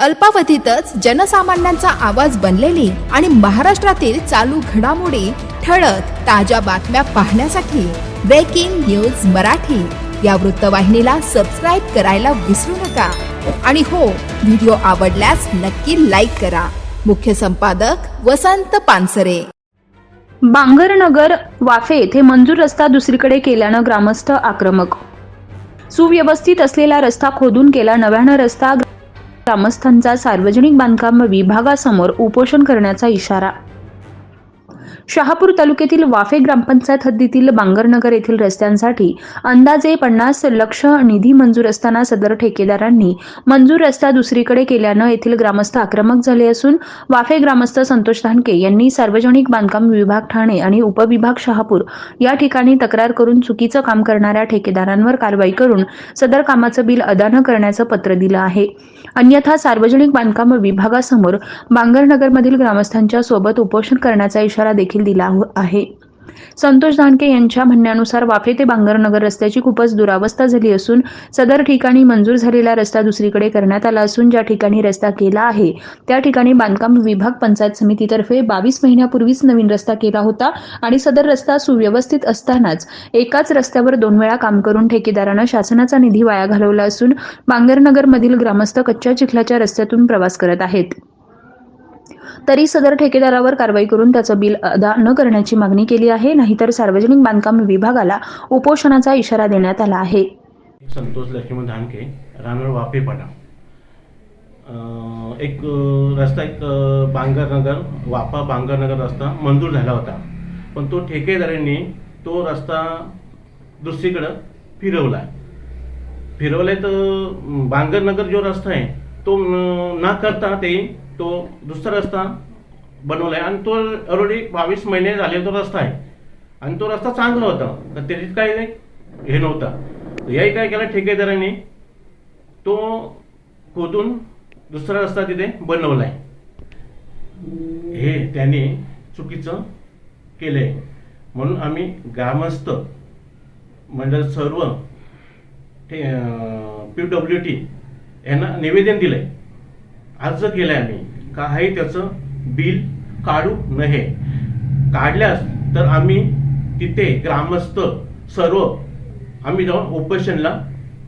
अल्पावधीतच जनसामान्यांचा आवाज बनलेली आणि महाराष्ट्रातील चालू घडामोडी ठळक ताज्या बातम्या पाहण्यासाठी ब्रेकिंग न्यूज मराठी. या वृत्तवाहिनीला सबस्क्राईब करायला विसरू नका. आणि हो व्हिडिओ आवडल्यास नक्की लाईक करा. मुख्य संपादक वसंत पानसरे. बांगरनगर वाफे येथे मंजूर रस्ता दुसरीकडे केल्यानं ग्रामस्थ आक्रमक. सुव्यवस्थित असलेला रस्ता खोदून केला नव्यानं रस्ता ग्रामस्थांचा सार्वजनिक बांधकाम विभागासमोर उपोषण करण्याचा इशारा शहापूर तालुक्यातील वाफे ग्रामपंचायत हद्दीतील बांगरनगर येथील रस्त्यांसाठी अंदाजे पन्नास लक्ष निधी मंजूर असताना सदर ठेकेदारांनी मंजूर रस्ता दुसरीकडे केल्यानं येथील ग्रामस्थ आक्रमक झाले असून वाफे ग्रामस्थ संतोष धानके यांनी सार्वजनिक बांधकाम विभाग ठाणे आणि उपविभाग शहापूर या ठिकाणी तक्रार करून चुकीचं काम करणाऱ्या ठेकेदारांवर कारवाई करून सदर कामाचं बिल अदा न करण्याचं पत्र दिलं आहे. अन्यथा सार्वजनिक बांधकाम विभागासमोर बांगरनगरमधील ग्रामस्थांच्या सोबत उपोषण करण्याचा इशारा देखील दिला आहे. संतोष दानके यांच्या म्हणण्यानुसार वाफे ते बांगरनगर रस्त्याची खूपच दुरावस्था झाली असून सदर ठिकाणी मंजूर झालेला रस्ता दुसरीकडे करण्यात आला असून ज्या ठिकाणी रस्ता केला आहे त्या ठिकाणी बांधकाम विभाग पंचायत समितीतर्फे बावीस महिन्यापूर्वीच नवीन रस्ता केला होता आणि सदर रस्ता सुव्यवस्थित असतानाच एकाच रस्त्यावर दोन वेळा काम करून ठेकेदारानं शासनाचा निधी वाया घालवला असून बांगरनगरमधील ग्रामस्थ कच्च्या चिखलाच्या रस्त्यातून प्रवास करत आहेत. तरी सदर ठेकेदारावर कारवाई करून त्याचं बिल अदा न करण्याची मागणी केली आहे नाहीतर सार्वजनिक बांधकाम विभागाला उपोषणाचा इशारा देण्यात आला आहे. संतोष लक्ष्मण धानके रानोळ वापेपाडा एक रस्ता एक बांगरनगर वापा बांगरनगर रस्ता मंजूर झाला होता. पण तो ठेकेदारांनी तो रस्ता दुसरीकडं फिरवला. फिरवलाय तर बांगरनगर जो रस्ता आहे तो न करता ते तो दुसरा रस्ता बनवलाय. आणि तो ऑलरेडी बावीस महिने झाले तो रस्ता आहे. आणि तो रस्ता चांगला होता. तर त्याच्यात काही हे नव्हता. याही काय केलं ठेकेदारांनी? तो खोदून दुसरा रस्ता तिथे बनवलाय. हे त्यांनी चुकीचं केलंय. म्हणून आम्ही ग्रामस्थ म्हणजे सर्व ते पी डब्ल्यू टी यांना निवेदन दिलंय. अर्ज केल्याने काही त्याचं बिल काढू नये. काढल्यास तर आम्ही तिथे ग्रामस्थ सर्व आम्ही जाऊन उपोषणला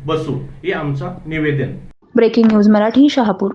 बसू. हे आमचं निवेदन. Breaking news Marathi Shahapur.